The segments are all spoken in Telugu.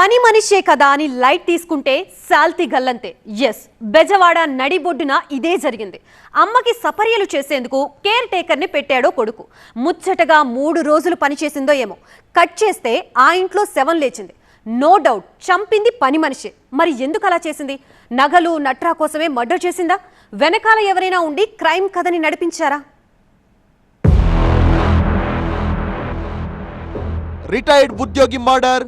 పని మనిషే కదా అని లైట్ తీసుకుంటే శాల్తీ గల్లంతే. ఎస్ బెజవాడ నడిబొడ్డున ఇదే జరిగింది. అమ్మకి సపర్యలు చేసేందుకు కేర్ టేకర్ని పెట్టాడో కొడుకు. ముచ్చటగా మూడు రోజులు పనిచేసిందో ఏమో. కట్ చేస్తే ఆ ఇంట్లో సెవెన్ లేచింది. నో డౌట్ చంపింది పని మనిషే. మరి ఎందుకు అలా చేసింది? నగలు నట్రా కోసమే మర్డర్ చేసిందా? వెనకాల ఎవరైనా ఉండి క్రైమ్ కథని నడిపించారా? రిటైర్డ్ ఉద్యోగి మర్డర్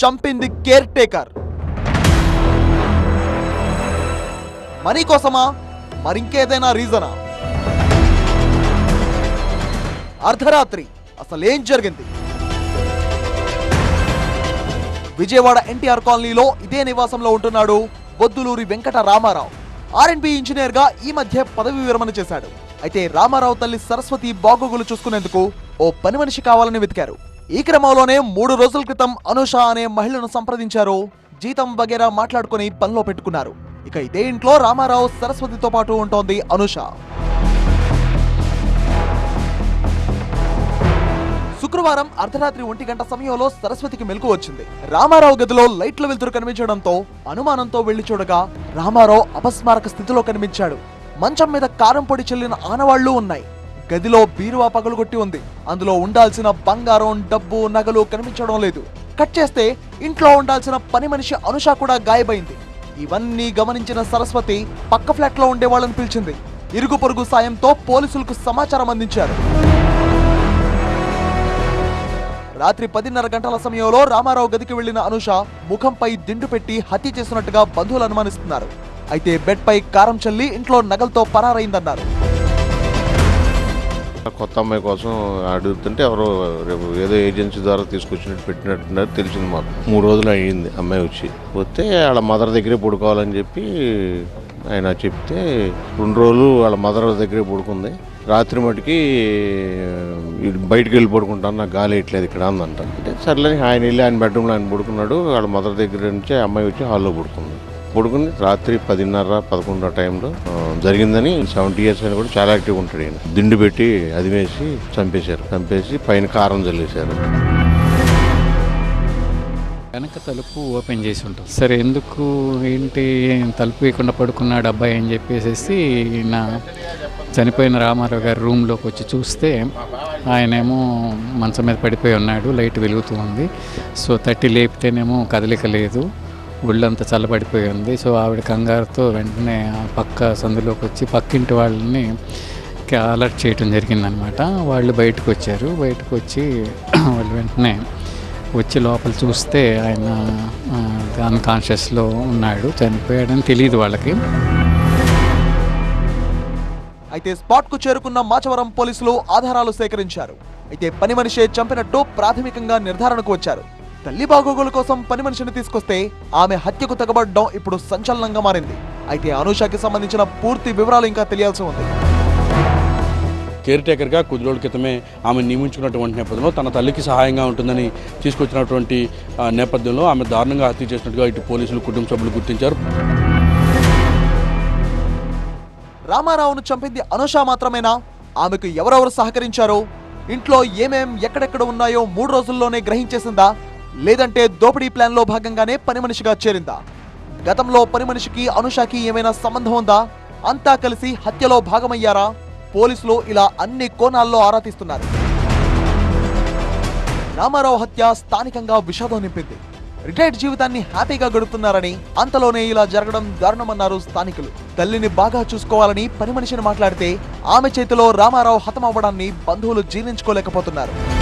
చంపింది కేర్ టేకర్ మనీ కోసమా? మరింకేదైనా రీజనా? అర్ధరాత్రి. అసలేం జరిగింది? విజయవాడ ఎన్టీఆర్ కాలనీలో ఇదే నివాసంలో ఉంటున్నాడు బొద్దులూరి వెంకట రామారావు. ఆర్ఎన్బి ఇంజనీర్గా ఈ మధ్య పదవి విరమణ చేశాడు. అయితే రామారావు తల్లి సరస్వతి బాగోగులు చూసుకునేందుకు ఓ పని మనిషి కావాలని వెతికారు. ఈ క్రమంలోనే మూడు రోజుల క్రితం అనుష అనే మహిళను సంప్రదించారు. జీతం వగేరా మాట్లాడుకుని పనిలో పెట్టుకున్నారు. ఇక ఇదే ఇంట్లో రామారావు సరస్వతితో పాటు ఉంటోంది అనుష. శుక్రవారం అర్ధరాత్రి ఒంటి గంట సమయంలో సరస్వతికి మెలకు వచ్చింది. రామారావు గదిలో లైట్ల వెలుతురు కనిపించడంతో అనుమానంతో వెళ్ళి చూడగా రామారావు అపస్మారక స్థితిలో కనిపించాడు. మంచం మీద కారం పొడి చెల్లిన ఆనవాళ్ళు ఉన్నాయి. గదిలో బీరువా పగలుగొట్టి ఉంది. అందులో ఉండాల్సిన బంగారం డబ్బు నగలు కనిపించడం లేదు. కట్ చేస్తే ఇంట్లో ఉండాల్సిన పని మనిషి అనుష కూడా గాయమైంది ఇవన్నీ గమనించిన సరస్వతి పక్క ఫ్లాట్లో ఉండే వాళ్ళని పిలిచింది. ఇరుగు పొరుగు సాయంతో పోలీసులకు సమాచారం అందించారు. రాత్రి పదిన్నర గంటల సమయంలో రామారావు గదికి వెళ్ళిన అనుష ముఖంపై దిండు పెట్టి హత్య చేసినట్టుగా బంధువులు అనుమానిస్తున్నారు. అయితే బెడ్ పై కారం చల్లి ఇంట్లో నగలతో పరారైందన్నారు. కొత్త అమ్మాయి కోసం అడుగుతుంటే ఎవరో రేపు ఏదో ఏజెన్సీ ద్వారా తీసుకొచ్చినట్టు పెట్టినట్టున్నారు తెలిసింది మాకు. మూడు రోజులు అయ్యింది అమ్మాయి వచ్చి. వస్తే వాళ్ళ మదర్ దగ్గరే పడుకోవాలని చెప్పి ఆయన చెప్తే రెండు రోజులు వాళ్ళ మదర్ దగ్గరే పడుకుంది. రాత్రి మటుకి "ఇటు బయటికి వెళ్ళి పడుకుంటాను నాకు గాలి వేయట్లేదు ఇక్కడ అందంట. అంటే సర్లే ఆయన వెళ్ళి ఆయన బెడ్రూమ్లో ఆయన పడుకున్నాడు వాళ్ళ మదర్ దగ్గర నుంచి అమ్మాయి వచ్చి హాల్లో పడుకుంది. పడుకుని రాత్రి పదిన్నర పదకొండు టైంలో జరిగిందని సెవెంటీ ఇయర్స్ అని కూడా చాలా యాక్టివ్ ఉంటాడు ఈయన. దిండు పెట్టి అదిమేసి చంపేశారు. చంపేసి పైన కారం చల్లేశారు. వెనక తలుపు ఓపెన్ చేసి ఉంటాం సరే ఎందుకు ఏంటి? తలుపు వేయకుండా పడుకున్నాడు అబ్బాయి అని చెప్పేసి నా చనిపోయిన రామారావు గారి రూమ్లోకి వచ్చి చూస్తే ఆయనేమో మంచం మీద పడిపోయి ఉన్నాడు లైట్ వెలుగుతూ ఉంది. సో తట్టి లేపితేనేమో కదలిక లేదు. ఒళ్ళంతా చల్లబడిపోయి ఉంది. సో ఆవిడ కంగారుతో వెంటనే ఆ పక్క సందులోకి వచ్చి పక్కింటి వాళ్ళని అలర్ట్ చేయడం జరిగిందనమాట. వాళ్ళు బయటకు వచ్చారు బయటకు వచ్చి వాళ్ళు వెంటనే వచ్చి లోపల చూస్తే ఆయన అన్కాన్షియస్లో ఉన్నాడు. చనిపోయాడని తెలియదు వాళ్ళకి. అయితే స్పాట్కు చేరుకున్న మాచవరం పోలీసులు ఆధారాలు సేకరించారు. అయితే పని మనిషే చంపినట్టు ప్రాథమికంగా నిర్ధారణకు వచ్చారు. తల్లి బాగోగుల కోసం పని మనిషిని తీసుకొస్తే ఆమె హత్యకు తగబడడం ఇప్పుడు సంచలనంగా మారింది. అయితే అనుషకి సంబంధించిన పూర్తి వివరాలు ఇంకా తెలియాల్సి ఉంది. కేర్ టేకర్గా కొద్ది రోజుల క్రితమే ఆమె నియమించుకున్నటువంటి నేపథ్యంలో తన తల్లికి సహాయంగా ఉంటుందని తీసుకొచ్చినటువంటి నేపథ్యంలో ఆమె దారుణంగా హత్య చేసినట్టుగా ఇటు పోలీసులు కుటుంబ సభ్యులు గుర్తించారు. రామారావును చంపింది అనుష మాత్రమేనా? ఆమెకు ఎవరెవరు సహకరించారో? ఇంట్లో ఏమేం ఎక్కడెక్కడ ఉన్నాయో మూడు రోజుల్లోనే గ్రహించేసిందా? లేదంటే దోపిడీ ప్లాన్లో భాగంగానే పని మనిషిగా చేరిందా? గతంలో పని మనిషికి అనుషాకి ఏమైనా సంబంధం ఉందా? అంతా కలిసి హత్యలో భాగమయ్యారా? పోలీసులు ఇలా అన్ని కోణాల్లో ఆరా తీస్తున్నారు. రామారావు హత్య స్థానికంగా విషాదం నింపింది. రిటైర్డ్ జీవితాన్ని హ్యాపీగా గడుపుతున్నారని అంతలోనే ఇలా జరగడం దారుణమన్నారు స్థానికులు. తల్లిని బాగా చూసుకోవాలని పని మనిషిని మాట్లాడితే ఆమె చేతిలో రామారావు హతమవ్వడాన్ని బంధువులు జీర్ణించుకోలేకపోతున్నారు.